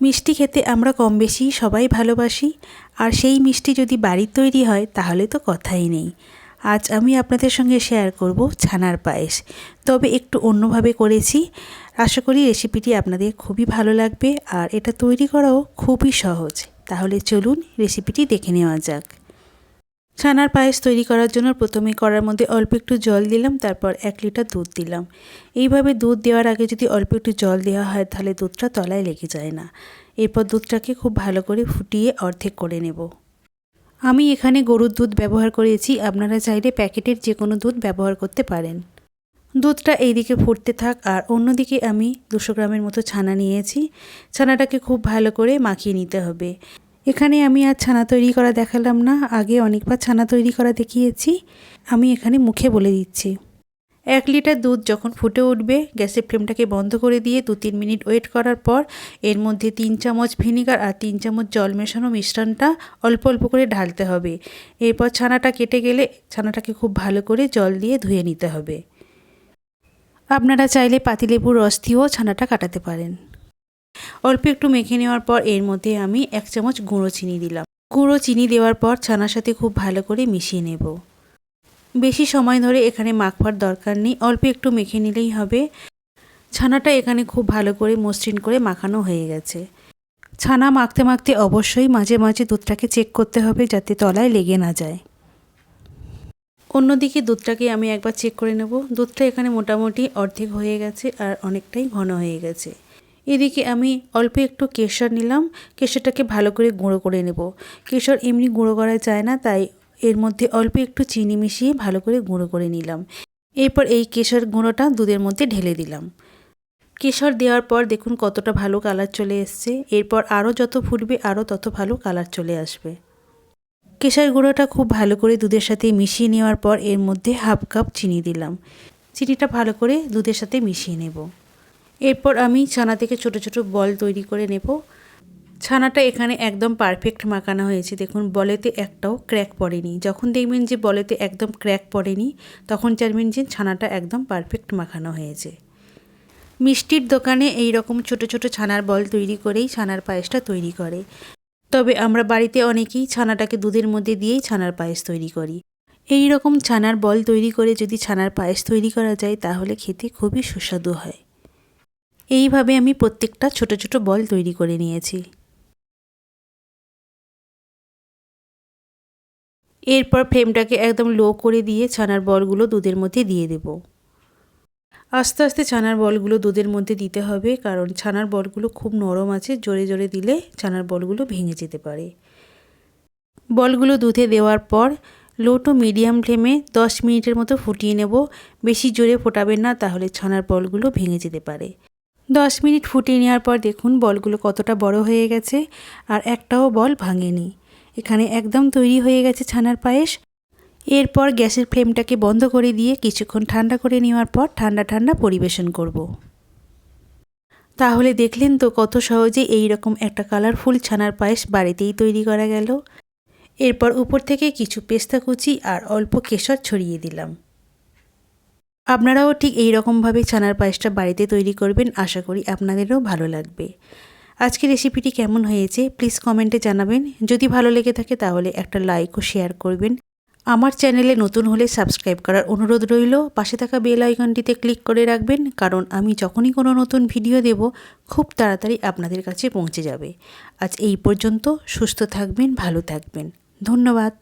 মিষ্টি খেতে আমরা কম বেশি সবাই ভালোবাসি, আর সেই মিষ্টি যদি বাড়ির তৈরি হয়, তাহলে তো কথাই নেই। আজ আমি আপনাদের সঙ্গে শেয়ার করব ছানার পায়েস। তবে একটু অন্যভাবে করেছি। আশা করি রেসিপিটি আপনাদের খুবই ভালো লাগবে, আর এটা তৈরি করাও খুবই সহজ। তাহলে চলুন রেসিপিটি দেখে নেওয়া যাক। ছানার পায়েস তৈরি করার জন্য প্রথমে কড়ার মধ্যে অল্প একটু জল দিলাম, তারপর এক লিটার দুধ দিলাম। এইভাবে দুধ দেওয়ার আগে যদি অল্প একটু জল দেওয়া হয়, তাহলে দুধটা তলায় লেগে যায় না। এরপর দুধটাকে খুব ভালো করে ফুটিয়ে অর্ধেক করে নেব। আমি এখানে গরুর দুধ ব্যবহার করেছি, আপনারা চাইলে প্যাকেটের যে কোনো দুধ ব্যবহার করতে পারেন। দুধটা এইদিকে ফুটতে থাক, আর অন্যদিকে আমি দুশো গ্রামের মতো ছানা নিয়েছি। ছানাটাকে খুব ভালো করে মাখিয়ে নিতে হবে। এখানে আমি আর ছানা তৈরি করা দেখালাম না, আগে অনেকবার ছানা তৈরি করা দেখিয়েছি। আমি এখানে মুখে বলে দিচ্ছি। এক লিটার দুধ যখন ফুটে উঠবে, গ্যাসের ফ্লেমটাকে বন্ধ করে দিয়ে দু তিন মিনিট ওয়েট করার পর, এর মধ্যে তিন চামচ ভিনিগার আর তিন চামচ জল মেশানো মিশ্রণটা অল্প অল্প করে ঢালতে হবে। এরপর ছানাটা কেটে গেলে ছানাটাকে খুব ভালো করে জল দিয়ে ধুয়ে নিতে হবে। আপনারা চাইলে পাতিলেবুর রস দিয়েও ছানাটা কাটাতে পারেন। অল্প একটু মেখে নেওয়ার পর এর মধ্যে আমি এক চামচ গুঁড়ো চিনি দিলাম। গুঁড়ো চিনি দেওয়ার পর ছানার সাথে খুব ভালো করে মিশিয়ে নেব। বেশি সময় ধরে এখানে মাখবার দরকার নেই, অল্প একটু মেখে নিলেই হবে। ছানাটা এখানে খুব ভালো করে মসৃণ করে মাখানো হয়ে গেছে। ছানা মাখতে মাখতে অবশ্যই মাঝে মাঝে দুধটাকে চেক করতে হবে যাতে তলায় লেগে না যায়। অন্যদিকে দুধটাকে আমি একবার চেক করে নেব। দুধটা এখানে মোটামুটি অর্ধেক হয়ে গেছে আর অনেকটাই ঘন হয়ে গেছে। এদিকে আমি অল্প একটু কেশর নিলাম, কেশরটাকে ভালো করে গুঁড়ো করে নেব। কেশর এমনি গুঁড়ো করা যায় না, তাই এর মধ্যে অল্প একটু চিনি মিশিয়ে ভালো করে গুঁড়ো করে নিলাম। এরপর এই কেশর গুঁড়োটা দুধের মধ্যে ঢেলে দিলাম। কেশর দেওয়ার পর দেখুন কতটা ভালো কালার চলে এসছে। এরপর আরও যত ফুটবে আরও তত ভালো কালার চলে আসবে। কেশর গুঁড়োটা খুব ভালো করে দুধের সাথে মিশিয়ে নেওয়ার পর এর মধ্যে হাফ কাপ চিনি দিলাম। চিনিটা ভালো করে দুধের সাথে মিশিয়ে নেব। এরপর আমি ছানা থেকে ছোট ছোট বল তৈরি করে নেব। ছানাটা এখানে একদম পারফেক্ট মাখানো হয়েছে। দেখুন, বলেতে একটাও ক্র্যাক পড়েনি। যখন দেখবেন যে বলেতে একদম ক্র্যাক পড়েনি, তখন জানবেন যে ছানাটা একদম পারফেক্ট মাখানো হয়েছে। মিষ্টির দোকানে এই রকম ছোট ছোট ছানার বল তৈরি করেই ছানার পায়েসটা তৈরি করে। তবে আমরা বাড়িতে অনেকেই ছানাটাকে দুধের মধ্যে দিয়েই ছানার পায়েস তৈরি করি। এই রকম ছানার বল তৈরি করে যদি ছানার পায়েস তৈরি করা যায়, তাহলে খেতে খুবই সুস্বাদু হয়। এইভাবে আমি প্রত্যেকটা ছোট ছোট বল তৈরি করে নিয়েছি। এরপর ফ্লেমটাকে একদম লো করে দিয়ে ছানার বলগুলো দুধের মধ্যে দিয়ে দেব। আস্তে আস্তে ছানার বলগুলো দুধের মধ্যে দিতে হবে কারণ ছানার বলগুলো খুব নরম আছে, জোরে জোরে দিলে ছানার বলগুলো ভেঙে যেতে পারে। বলগুলো দুধে দেওয়ার পর লো টু মিডিয়াম ফ্লেমে দশ মিনিটের মতো ফুটিয়ে নেব। বেশি জোরে ফোটাবেন না, তাহলে ছানার বলগুলো ভেঙে যেতে পারে। দশ মিনিট ফুটিয়ে নেওয়ার পর দেখুন বলগুলো কতটা বড় হয়ে গেছে আর একটাও বল ভাঙেনি। এখানে একদম তৈরি হয়ে গেছে ছানার পায়েস। এরপর গ্যাসের ফ্লেমটাকে বন্ধ করে দিয়ে কিছুক্ষণ ঠান্ডা করে নেওয়ার পর ঠান্ডা ঠান্ডা পরিবেশন করব। তাহলে দেখলেন তো কত সহজে এই রকম একটা কালারফুল ছানার পায়েস বাড়িতেই তৈরি করা গেল। এরপর উপর থেকে কিছু পেস্তা কুচি আর অল্প কেশর ছড়িয়ে দিলাম। আপনারাও ঠিক এই রকমভাবে ছানার পায়েসটা বাড়িতে তৈরি করবেন, আশা করি আপনাদেরও ভালো লাগবে। আজকের রেসিপিটি কেমন হয়েছে প্লিজ কমেন্টে জানাবেন। যদি ভালো লেগে থাকে তাহলে একটা লাইক ও শেয়ার করবেন। আমার চ্যানেলে নতুন হলে সাবস্ক্রাইব করার অনুরোধ রইল। পাশে থাকা বেল আইকনটিতে ক্লিক করে রাখবেন, কারণ আমি যখনই কোনো নতুন ভিডিও দেব, খুব তাড়াতাড়ি আপনাদের কাছে পৌঁছে যাবে। আজ এই পর্যন্ত সুস্থ থাকবেন, ভালো থাকবেন। ধন্যবাদ।